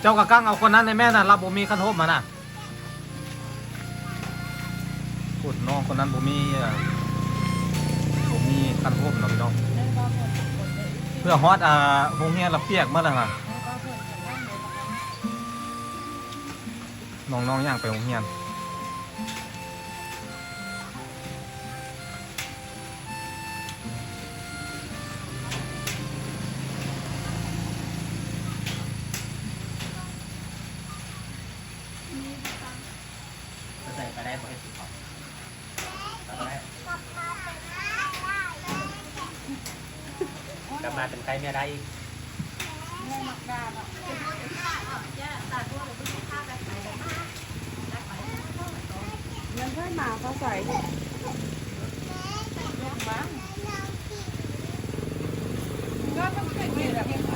เจ้ากะกั้งเอาคนนั้นในแม่น่ะรับบ่มีขันโฮบมาน่ะพูดน้องคนนั้นบ่มีบ่มีขันโฮบเนาะพี่น้องเพื่อฮอดอ่าโรงเรียนละเปียกมาแล้วน่ะน้องๆย่างไปโรงเรียน กลับมาเป็นใครไม่ได้อีกมันค่อยมาเขาใส่ก็ต้องเป็นแบบ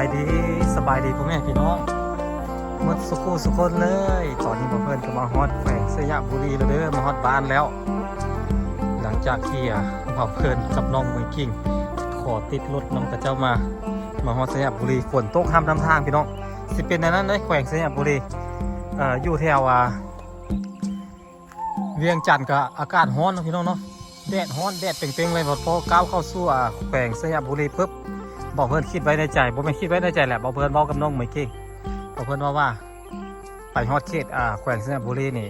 ายดีสบายดีพ่อแม่พี่น้องมดสุขุสุคนเลยตอนนี้มาเพื่อนก็มาฮอดแขวงสยบุรีแล้วเด้อมาฮอดบ้านแล้ว หลังจากที่อะมาเพื่อนกับน้องมือกิ้งขอติดรถน้องกระเจ้ามา มาฮอดสยบุรีฝนตกห้ามทำทางพี่น้องสิเป็นในนั้นเลยแขวงเสยบุรีเอ่ออยู่แถวอ่าเวียงจันทร์กับอากาศร้อนนะพี่น้องเนาะแดดร้อนแดดเป่งๆเลยพอพอก้าวเข้าสู่แขวงเสยบุรีปุ๊บ บอกเพื่อนคิดไว้ในใจบอกไม่คิดไว้ในใจแหละบอกเพื่อนบอกกับน้องไม่เก่งบอกเพื่อนว่าว่า ไปฮอดเขตอ่าแขวงสระบุรีนี่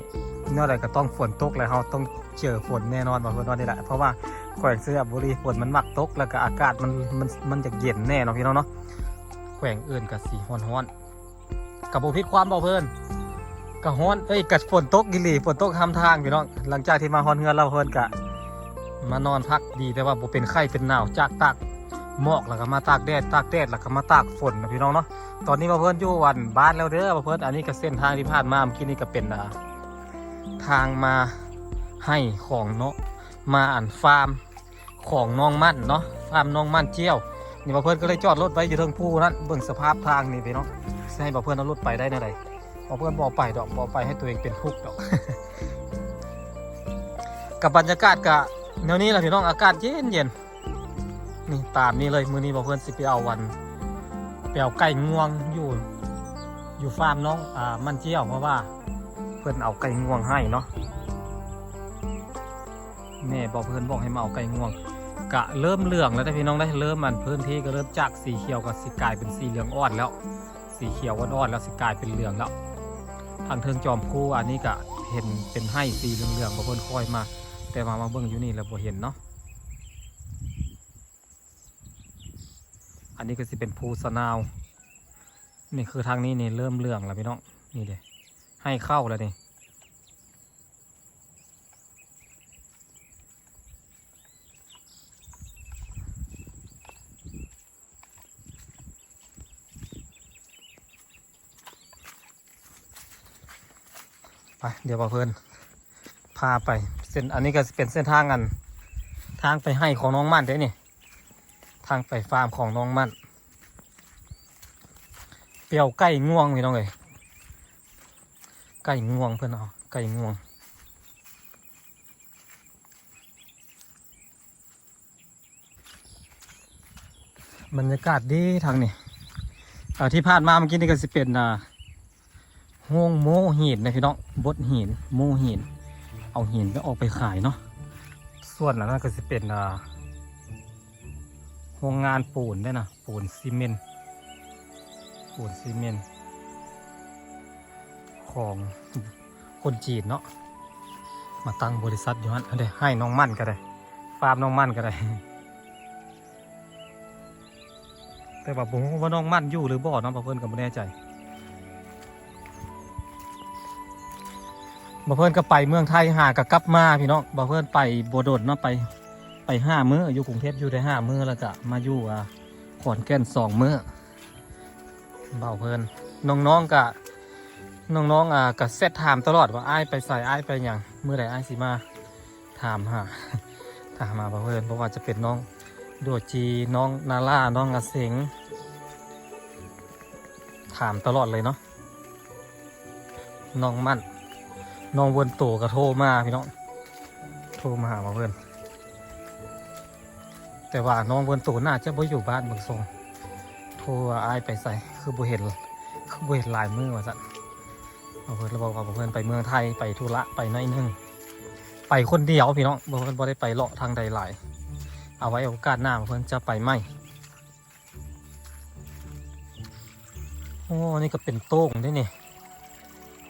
เนื่อไรก็ต้องฝนตกแล้วเขาต้องเจอฝนแน่นอนบอกเพื่อนว่านี่แหละเพราะว่าแขวงสระบุรีฝนมันมักตกแล้วก็อากาศมันมันมันจะเย็นแน่เนาะพี่น้องเนาะแขวงอื่นกับสีฮ้อนฮ้อนกับบุพิษความบอกเพื่อนกับฮ้อนเอ้ยกับฝนตกกิลีฝนตกทำทางพี่น้องหลังจากที่มาฮอนเฮือนเราเพื่อนกะมานอนพักดีแต่ว่าบุเป็นไข้เป็นหนาวจากตาก หมอกแล้วก็มาตากแดดตากแดดแล้วก็มาตากฝนนะพี่น้องเนาะตอนนี้มาเพิ่นอยู่วันบ้านแล้วเด้อมาเพิ่นอันนี้ก็เส้นทางที่ผ่านมาเมื่อกี้นี่ก็เป็นทางมาให้ของเนาะมาอ่านฟาร์มของน้องมั่นเนาะฟาร์มน้องมั่นเจียวนี่มาเพิ่นก็เลยจอดรถไว้อยู่เทิงภูนั้นเบิ่งสภาพทางนี่พี่น้องให้มาเพิ่นเอารถไปได้น่ใดมาเพิ่นบ่ไปดอกบ่ไปให้ตัวเองเป็นทุกข์ดอกกับบรรยากาศกะแนวนี้แหละพี่น้องอากาศเย็นเย็น นี่ตามนี้เลยมือนี้บอกเพื่อนสิไปเอาวันไปเอาไก่งวงอยู่ อยู่ฟาร์มน้องอ่ามันเจียวเพราะว่า เพื่อนเอาไก่งวงให้เนาะแม่บอกเพื่อนบอกให้มาเอาไก่งวง กะเริ่มเหลืองแล้วนะพี่น้องได้เริ่มมันพื้นที่ก็เริ่มจากสีเขียวกับสีกลายเป็นสีเหลืองอ่อนแล้ว สีเขียวอ่อนแล้วสีกลายเป็นเหลืองแล้วทางเทิงจอมคู่อันนี้ก็เห็นเป็นให้สีเหลืองๆบางคนคอยมา แต่มามาเบิ่งอยู่นี่แล้วบ่เห็นเนาะ อันนี้ก็สิเป็นภูสนาว นี่คือทางนี้นี่เริ่มเหลืองแล้วพี่น้อง นี่เด้ให้เข้าแล้วนี่ไปเดี๋ยวบ่าวเพื่อนพาไป เส้นอันนี้ก็เป็นเส้นทางอัน ทางไปให้ของน้องมั่นเด้นี่ ทางไปฟาร์มของน้องมันเปรียวไก่ง่วงพี่น้องเลยไก่ง่วงเพื่อนเอาไก่ง่วงบรรยากาศดีทางนี้อ่าที่ผ่านมาเมื่อกี้นี่ก็สิเป็นอ่าห้องโมหินนะพี่น้องบดหินโมหิน เอาหินไปออกไปขายเนาะส่วนหลังนั้นก็จะเป็นอ่า โรงงานปูนได้นะปูนซีเมนต์ปูนซีเมนต์ของคนจีนเนาะมาตั้งบริษัทอยู่ฮั่นอันเดให้น้องมั่นก็ได้ฟาร์มน้องมั่นก็ได้ แต่ว่าผมว่าน้องมั่นอยู่หรือบ่เนาะเพราะเพื่อนก็ไม่แน่ใจบ่เพื่อนก็ไปเมืองไทยหากะกลับมาพี่น้องบ่เพื่อนไปบโดดเนาะไป ไปห้ามื้ออยู่กรุงเทพอยู่ได้ห้ามื้อแล้วก็มาอยู่อ่าขอนแก่นสองมื้อเบาเพื่อนน้องๆกะน้องๆอ่าก็เซตถามตลอดว่าไอ้ไปใส่ไอ้ไปอย่างเมื้อใดอ้สิมาถามหาถามมาเบ่เพื่อนเพราะว่าจะเป็นน้องโดจีน้องนาล่าน้องอาเสงถามตลอดเลยเนาะน้องมั่นน้องวนโตก็โทรมาพี่น้องโทรมาหาเพื่อน แต่ว่าน้องเวนโตน่าจะบ่อยู่บ้านบางทรงโทรอายไปใส่คือบ่เห็นคือบ่เห็นลายมือว่าสั่นมาเพื่อนเราบอกว่าเพื่อนไปเมืองไทยไปธุระไปน้อยนึงไปคนเดียวพี่น้องเพื่อนบ่ได้ไปเลาะทางใดหลายเอาไว้โอกาสหน้าเพื่อนจะไปไหมโอ้นี่ก็เป็นโต้งด้วยนี่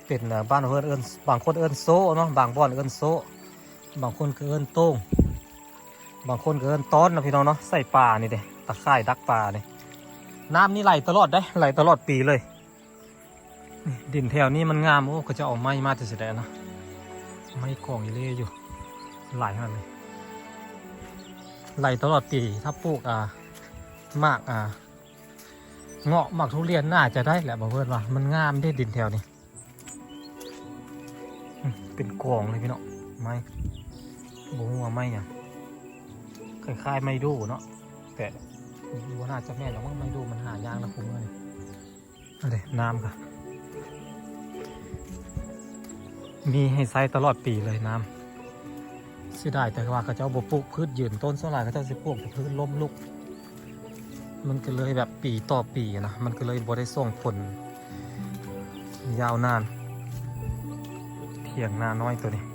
เป็นบ้านเพื่อนเอิ้นบางคนเอิ้นโซ่เนาะบางบ้านเอิ้นโซ่บางคนก็เอิ้นโต้ง บางคนก็เอินต้อนนะพี่น้องเนาะใส่ปลานี่เด้ตะไคร่ดักปลาเนี่ยน้ำนี่ไหลตลอดได้ไหลตลอดปีเลย ดินแถวนี้มันงามโอ้ก็จะเอาไม้มาแต่เสียดายนะไม้กองอยู่เลยอยู่ไหลขนาดเลยไหลตลอดปีถ้าปลูกอ่ามากอ่าเงาะหมักทุเรียนน่าจะได้แหละบอกเพื่อนว่ามันงามได้ดินแถวนี้เป็นกองเลยพี่เนาะไม้บัวไม้เนี่ย คล้ายๆไม้ดูเนาะแต่บัวน่าจะแม่นหรอกว่าไม้ดูมันหายากนะผมว่านี่เอะไรน้ำค่ะ มีให้ใช้ตลอดปีเลยน้ำเสียดายแต่ว่าเขาเจ้าบ่ปลูกพืชยืนต้นเท่าไหร่เขาเจ้าสิปลูกแต่พืชล้มลุก มันก็เลยแบบปีต่อปีนะมันก็เลยบ่ได้ส่งผล ยาวนานเถียงนาน้อยตัวนี้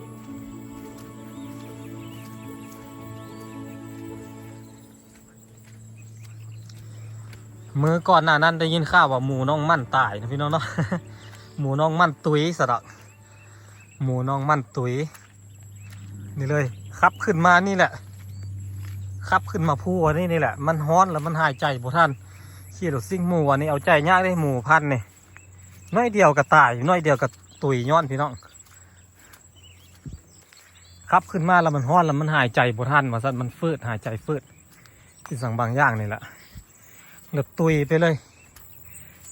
มื่อก่อนหน้านั้นได้ยินข่าวว่าหมูน้องมั่นตายนะพี่น้องเนาะหมูน้องมั่นตุยสะดอกหมูน้องมั่นตุยนี่เลยขับขึ้นมานี่แหละขับขึ้นมาพูอันนี้นี่แหละ มันฮ้อนแล้วมันหายใจบ่ท่านขี่รถซิ่งหมูอันนี้เอาใจยากได้หมูพันนี่น้อยเดียวก็ตายน้อยเดียวก็ตุยย้อนพี่น้องขับขึ้นมาแล้วมันห้อนแล้วมันหายใจบ่ทันว่าซั่นมันฟืดหายใจฟืดที่สั่งบางอย่างนี่แหละ เลือตุยไปเลย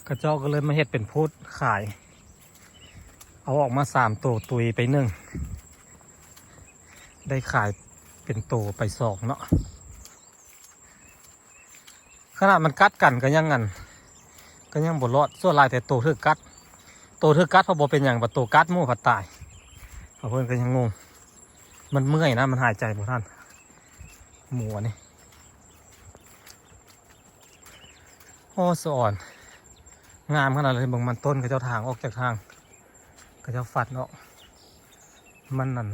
กระเจ้าก็เลยมาเฮ็ดเป็นพุทธขาย เอาออกมาสามตัวตุยไปหนึ่ง ได้ขายเป็นตัวไปสองเนาะขนาดมันกัดกันก็ยังงันก็ยังบดรอดส่วนลายแต่ตัวถือกัดตัวถือกัดเพราะบเป็นอย่างบัตัวกัดมู่ผัดตายเอาเพื่อนก็ยังงง มันเมื่อยนะมันหายใจพวกท่านหมูอัน โอ้สอนงามขนาดเลยบางมันต้นก็เจ้าทางออกจากทางก็เจ้าฟัดเนาะมันนั่น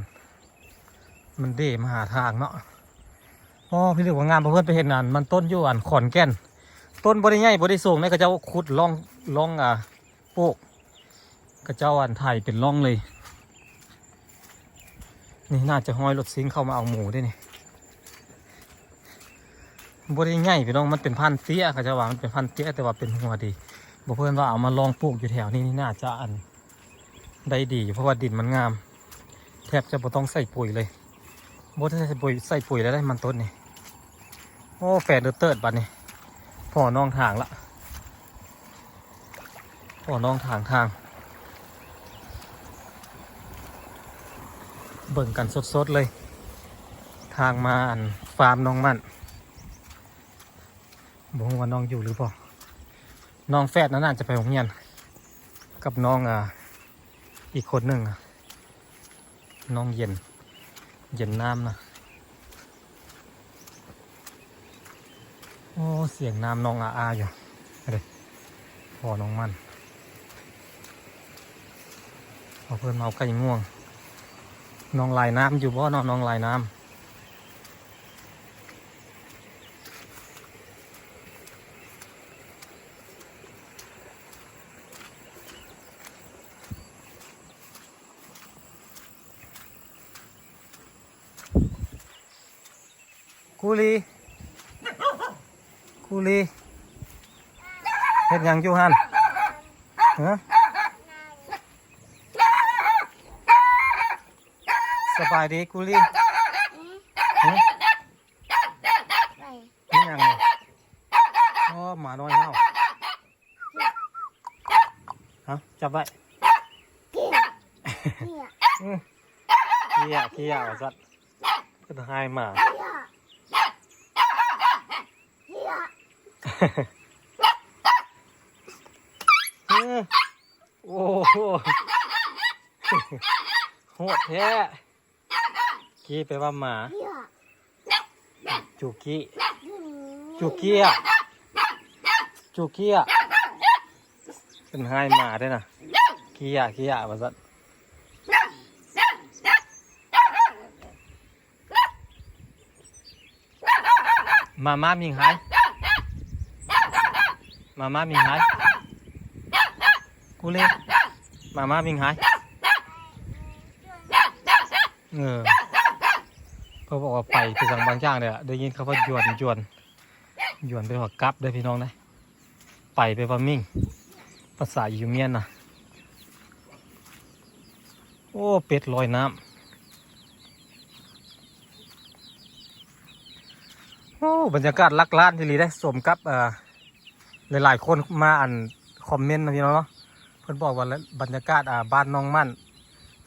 มันเดมาหาทางเนาะอ๋อพี่เรียกว่างานเพื่อนไปเห็นอันมันต้นอยู่อันขอนแก่น ต้นบริใหญ่บริสูงเนี่ยก็เจ้าขุดล่องล่องอะปลูกก็เจ้าอันไทยเป็นล่องเลย นี่น่าจะห้อยรถซิงเข้ามาเอาหมูได้วยนี่ บริใหญ่พี่น้องมันเป็นพันเตี้ยเขาจะว่ามันเป็นพันเตี้ยแต่ว่าเป็นหัวดีบอกเพื่อนว่าเอามาลองปลูกอยู่แถวนี้นี่น่าจะอันได้ดีอยู่เพราะว่าดินมันงาม แทบจะบ่ต้องใส่ปุ๋ยเลยบ่ได้ใส่ปุ๋ยใส่ปุ๋ยแล้วได้มันต้นนี่โอ้แฝดเดือดเติดบัดนี่พ่อน้องทางละพ่อน้องทางทาง เบิ่งกันสดๆเลย ทางมาอันฟาร์มน้องมัน บอกว่าน้องอยู่หรือเปล่าน้องแฝดนั้นน่าจะไปโรงเรียนกับน้องอ่าอีกคนหนึ่งอะน้องเย็น เย็นน้ำนะโอ้เสียงน้ำน้องอาอาอยู่เดี๋ยวพอน้องมันพอเพื่อนเมาไก่ง่วง น้องลายน้ำอยู่บ่น้องน้องลายน้ำ ลีกูลีเฮ็ดหยังอยู่หันฮะสบายดีกูลีฮะไปนี่หยังนี่อ๋อหมาน้อยเฮาฮะจับไว้เกี่ยอืมเขี้ยเขี้ยว่าสัตว์ก็ต้องให้หมา เกี่ยเกี่ย เออ โอ้โหโหดแท้กี้ไปว่าหมาจูกี้จูกี้อะจูกี้อะเป็นให้หมาด้วยนะกี้อะกี้อะว่าสัตมาม่ามิงห มาม่ามิงหายกูเลยมาม่ามิงหายเออเขาบอกว่าไปไปสั่งบางอย่างเนี่ยได้ยินเขาว่าหยวนหยวนหยวนไปว่ากลับได้พี่น้องนะไปไปว่ามิ่ง ภาษายูเมียนนะโอ้เป็ดลอยน้ำโอ้บรรยากาศลักล้านทีรีได้สมกับอ่อ หลายๆคนมาอ่านคอมเมนต์นะพี่น้องเนาะเพิ่นบอกว่าบรรยากาศอ่าบ้านน้องมั่น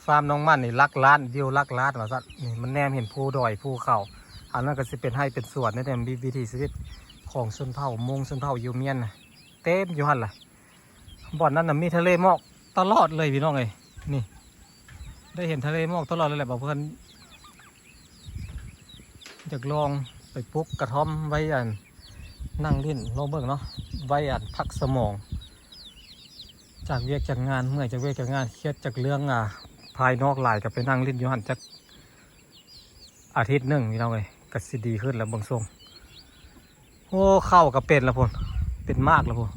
ฟาร์มน้องมั่นนี่ลักล้านวิวลักล้านว่าสัตว์นี่มันแนมเห็นภูดอยภูเขาอันนั้นก็สิเป็นให้เป็นสวนในแต่มีวิถีชีวิตของชนเผ่ามงชนเผ่ายูเมียนนะเต็มอยู่หันล่ะบ่อนนั้นน่ะมีทะเลหมอกตลอดเลยพี่น้องเอ้ยนี่ ได้เห็นทะเลหมอกตลอดเลยแหละบอกเพื่อนอยากลองไปปลุกกระท่อมไว้อัน นั่งเล่นลอเบิ่งเนาะไว้อันพักสมอง จากเวียกจากงานเมื่อยจากเวียกจากงานเครียดจากเรื่องอ่าภายนอกหลายกับไปนั่งเล่นอยู่หันจากอาทิตย์หนึ่งนี่เราเลยก็สิดีขึ้นแล้วบางทรงโอ้เข้ากับเป็นแล้วพนเป็นมากแล้วพน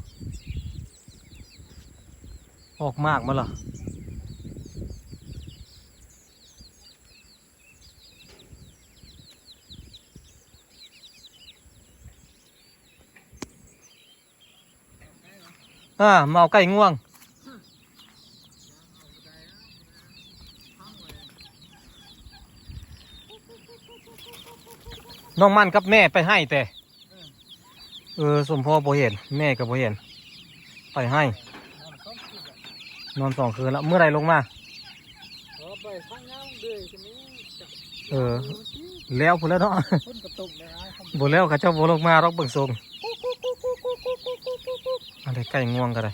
ออกมากมาเห รออ่าเมาไก่ง่วง น้องมันกับแม่ไปให้แต่ เออสมพ่อบ่เห็น แม่ก็บ่เห็น ไปให้ นอนสองคืนแล้วเมื่อไรลงมาไปข้างน้ำเลยใช่ไหมเออ แล้วพูดแล้วเนาะพุ่นกระตุกเลยนะบ่แล้วเขาเจ้าบ่ลงมารอกเบิ่งทรงอะ ไรไก่ง่วงก็ได้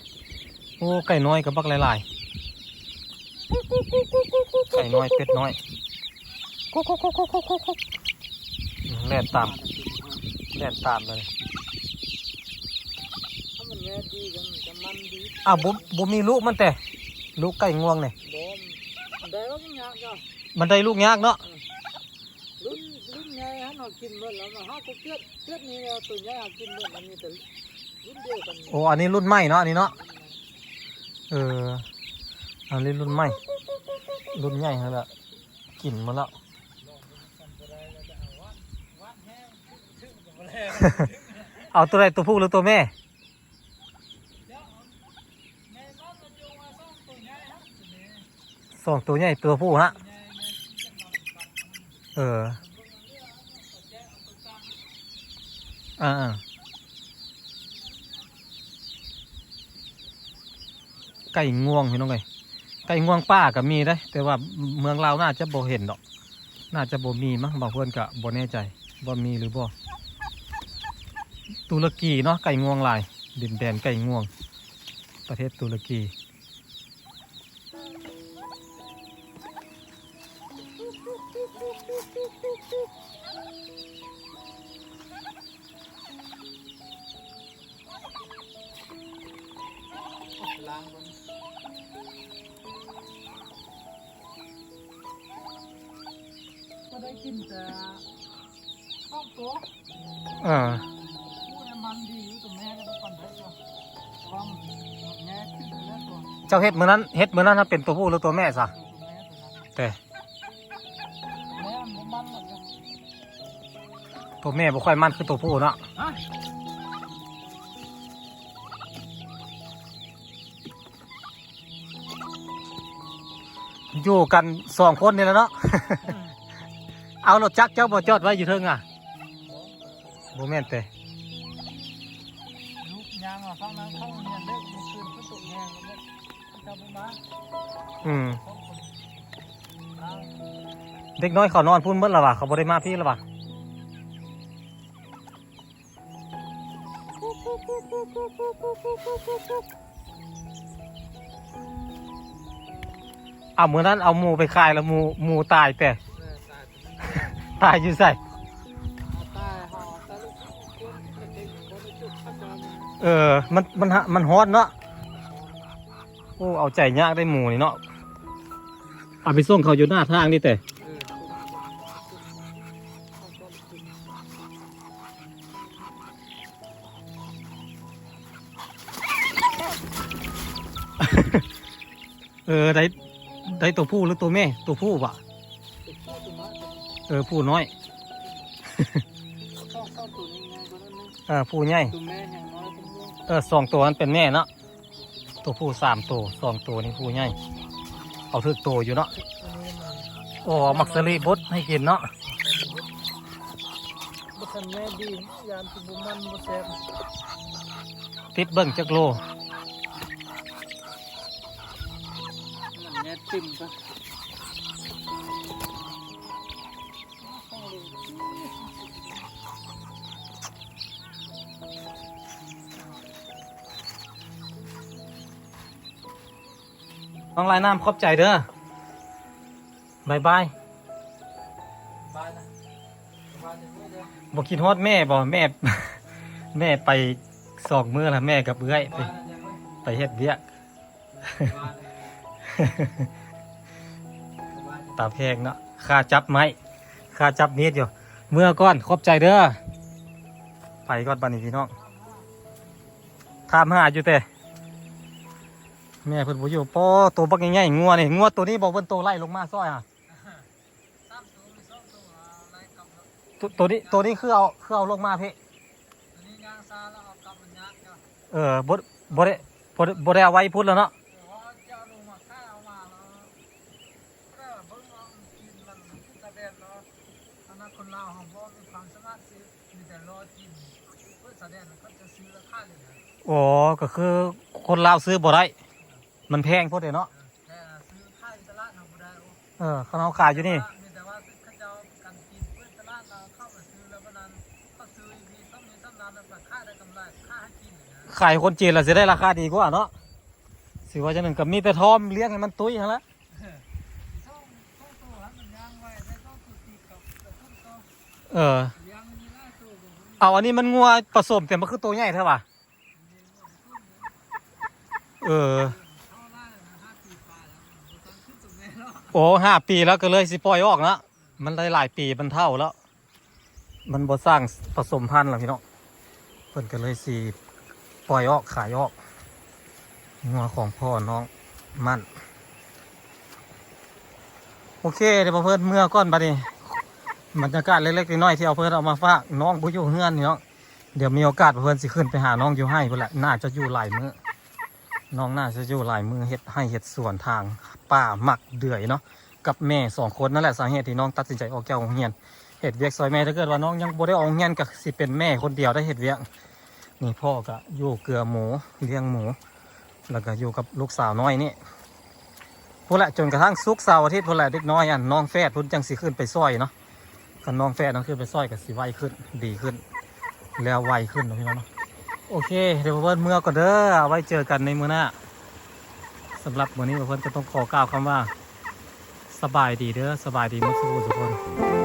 โอ้ไก่น้อยกับบักหลายๆไก่น้อยเป็ดน้อยแล่นตามแล่นตามเลยถ้ามันแง่ดีกันจะมันดีอ้าวบ่บ่มีลูกมันแต่ ลูกไก่ง่วงเนี่ยบอมได้ว่ายังไงจ้ะมันได้ลูกยากเนาะรุ่นรุ่นไงฮะเอากินเมื่อแล้วนะฮะก็เกิดเกิดนี่ตัวใหญ่เอากินเมื่อมันมีแต่รุ่นเดียวกัน โอ้อันนี้รุ่นใหม่เนาะอันนี้เนาะเอออันนี้รุ่นใหม่รุ่นใหญ่แล้วล่ะกินมาแล้วเอาตัวใดตัวผู้หรือตัวแม่สองตัวใหญ่ตัวผู้ฮะเอออ่า ไก่งวงพี่น้องไงไก่งวงป้าก็มีได้แต่ว่าเมืองเราน่าจะบ่เห็นดอก น่าจะบ่มีมั้งบางเพื่อนก็บ่แน่ใจบ่มีหรือบ่ตุรกีเนาะไก่งวงลายดินแดนไก่งวง ประเทศตุรกี เจ้าเฮ็ดมือนั้นเฮ็ดมือนั้นถ้าเป็นตัวผู้หรือตัวแม่ซะตัวแม่ตัวนั้นแต่แม่มันมันหมดเลยตัวแม่บ่ค่อยมันคือตัวผู้เนาะฮะอยู่กันสองคนนี่แหละเนาะ เอารถจักรเจ้าบ่จอดไว้อยู่เทิงอะบ่แม่นแต่ลูกยางอะฟังนั้นเข้าเรียนเลิ อืมสองคนล้างเด็กน้อยเขานอนพุ่นเบิดแล้วว่ะเขาบ่ได้มาพี่แล้วว่ะเอามื้อนั้นเอาหมูไปขายแล้วหมูหมูตายแต่เออตายตายอยู่ใส่เอาตายห่อตายลูกคนเด็กคนในจุดข้าจอมเออมันมันฮะมันฮอตเนาะโอ้เอาใจยากได้หมูนี่เนาะเอาไปส่งเขาอยู่หน้าทางนี่แต่เออข้าวต้มกินเออได้ได้ตัวผู้หรือตัวแม่ ตัวผู้ปะติดข้าวตัวน้อยเออผู้น้อยข้าวข้าวตัวนี้ไงตัวนั้นนึงเออผู้ใหญ่ตัวแม่อย่างน้อยตัวม่วงเออสองตัวนั้นเป็นแม่เนาะ ตัวผู้สามตัวสองตัวนี่ผู้ใหญ่เอาถึกตัวอยู่เนาะตัวนี้มันโอ้มักสลีบดให้กินเนาะบุคันแม่ดียานตุบุมันบุแซ่บติดเบิ้งจักโลมันแง่ติ่มปะ น้องลายน้ำขอบใจเด้อบายบายบอกคิดฮอดแม่บ่แม่ แม่ไปสองมือละแม่กับเอื้อยไปไปเฮ็ดเวียกบ้านบ้านตาแพงเนาะค่าจับไม้ค่าจับมีดอยู่ เมื่อก่อนขอบใจเด้อไปก่อนบัดนี้พี่น้องถามหาอยู่แต่ แม่เพิ่นบ่อยู่ป้อตัวบักใหญ่ๆงัวนี่งัวตัวนี้บ่เพิ่นโตไล่ลงมาซอยอะสามตัวมีสองตัวอะไรกลับแล้วตัวตัวนี้ตัวนี้คือเอาคือเอาลงมาพี่ตัวนี้ยางซาแล้วเอากลับมันยักษ์เนาะเออบ่บ่ได้บ่ได้บ่ได้เอาไว้พุ่นแล้วเนาะเดี๋ยวว่าจะเอาลงมาฆ่าเอามาแล้วก็เบิ่งเอากินมันกระเด็นเนาะคณะคนลาวของพ่อมีความสามารถซื้อมีแต่รอกินเพื่อแสดงเขาจะซื้อราคาเลยนะอ๋อก็คือคนลาวซื้อบ่ได้ มันแพงโพดเด้เนาะแต่ซื้อค่าตลาดทำบ่ได้โอ้เออเขาเอาขายอยู่นี่ มีแต่ว่าเขาจะเอากันกินเพื่อตลาดเราเข้ามาซื้อแล้ววันนั้นเขาซื้ออีกทีต้องมีต้องนานแล้วก็ค่าได้กำไรค่าให้กินอย่างเงี้ยขายคนจีนแล้วสิได้ราคาดีกว่าเนาะสิว่าจังหนึ่งก็มีแต่ทอมเลี้ยงให้มันตุ้ยหั่นละช่องช่องตัวมันย่างไว้ได้ต้องถูกตีกับแต่ต้นก็เออ ย่างมีหน้าตัวผมเอาอันนี้มันงัวผสมแต่มันคือตัวใหญ่เท่าป่ะเออ โอ้ห้าปีแล้วก็เลยสิปล่อยออกนะมันได้หลายปีมันเท่าแล้ว มันบ่สร้างผสมพันธุ์หรอพี่น้องเพิ่นก็เลยสีปล่อยออกขายออกงัวของพ่อน้องมันโอเคเดี๋ยวเพิ่นเมื่อก่อนบัดนี้บรรยากาศเล็กๆน้อยๆที่เอาเพิ่นเอามาฝากน้องผู้อยู่เฮือนนี่เนาะเดี๋ยวมีโอกาสเพิ่นสิขึ้นไปหาน้องอยู่ให้เพิ่นละน่าจะอยู่หลายมื้อ น้องน่าจะอยู่หลายมือเฮ็ดให้เฮ็ดสวนทางป่าหมักเดือยเนาะกับแม่สองคนนั่นแหละสาเหตุที่น้องตัดสินใจออกจากโรงเรียนเฮ็ดเวียกซอยแม่ถ้าเกิดว่าน้องยังบ่ได้ออกโรงเรียนก็สิเป็นแม่คนเดียวได้เฮ็ดเวียกนี่พ่อก็อยู่เกลือหมูเลี้ยงหมู แล้วก็อยู่กับลูกสาวน้อยนี่พุ่นแหละจนกระทั่งซุกเสาร์อาทิตย์พุ่นแหละเด็กน้อยอันน้องแฟดพุ่นจังสิขึ้นไปซอยเนาะกันน้องแฟดน้องขึ้นไปซอยกับสิไวขึ้นดีขึ้น แล้วไวขึ้นเนาะพี่น้องเนาะ โอเค เดี๋ยวเพื่อนเมื่อก่อนเด้อเอาไว้เจอกันในมื้อหน้าสำหรับมื้อนี้เพื่อนก็ต้องขอกล่าวคำว่า สบายดีเด้อสบายดีมุกสุขทุกคน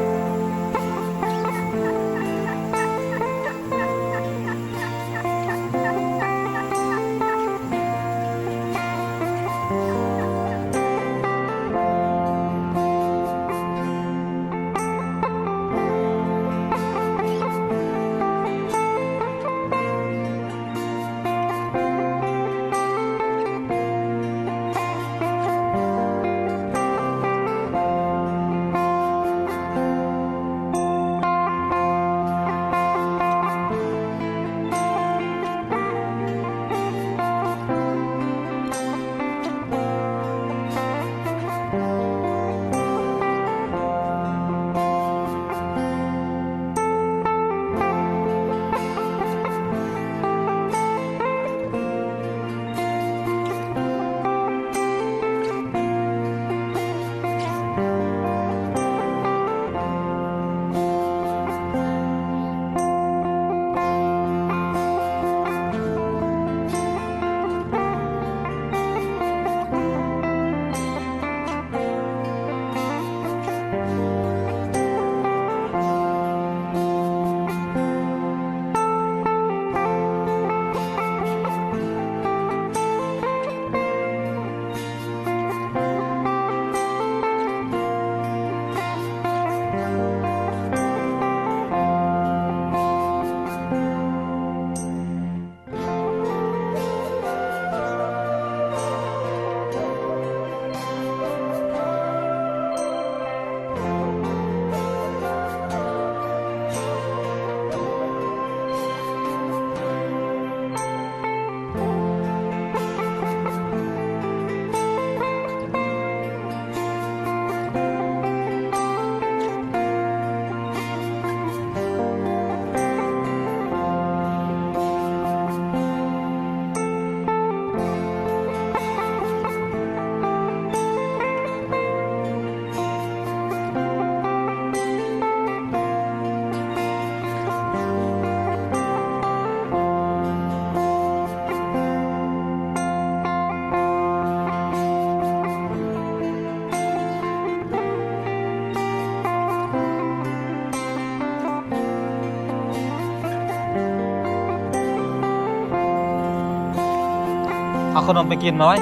เอาขนมไปกินน้อย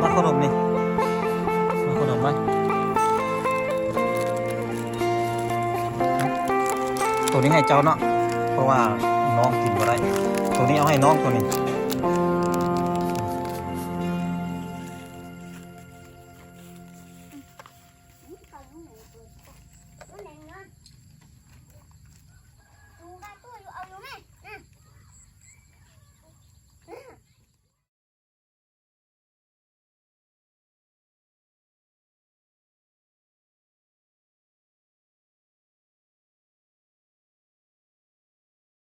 มาขนมนี่มาขนมไหมตัวนี้ให้เจ้าเนาะ เพราะว่าน้องกินบ่ได้ ตัวนี้เอาให้น้องตัวนี้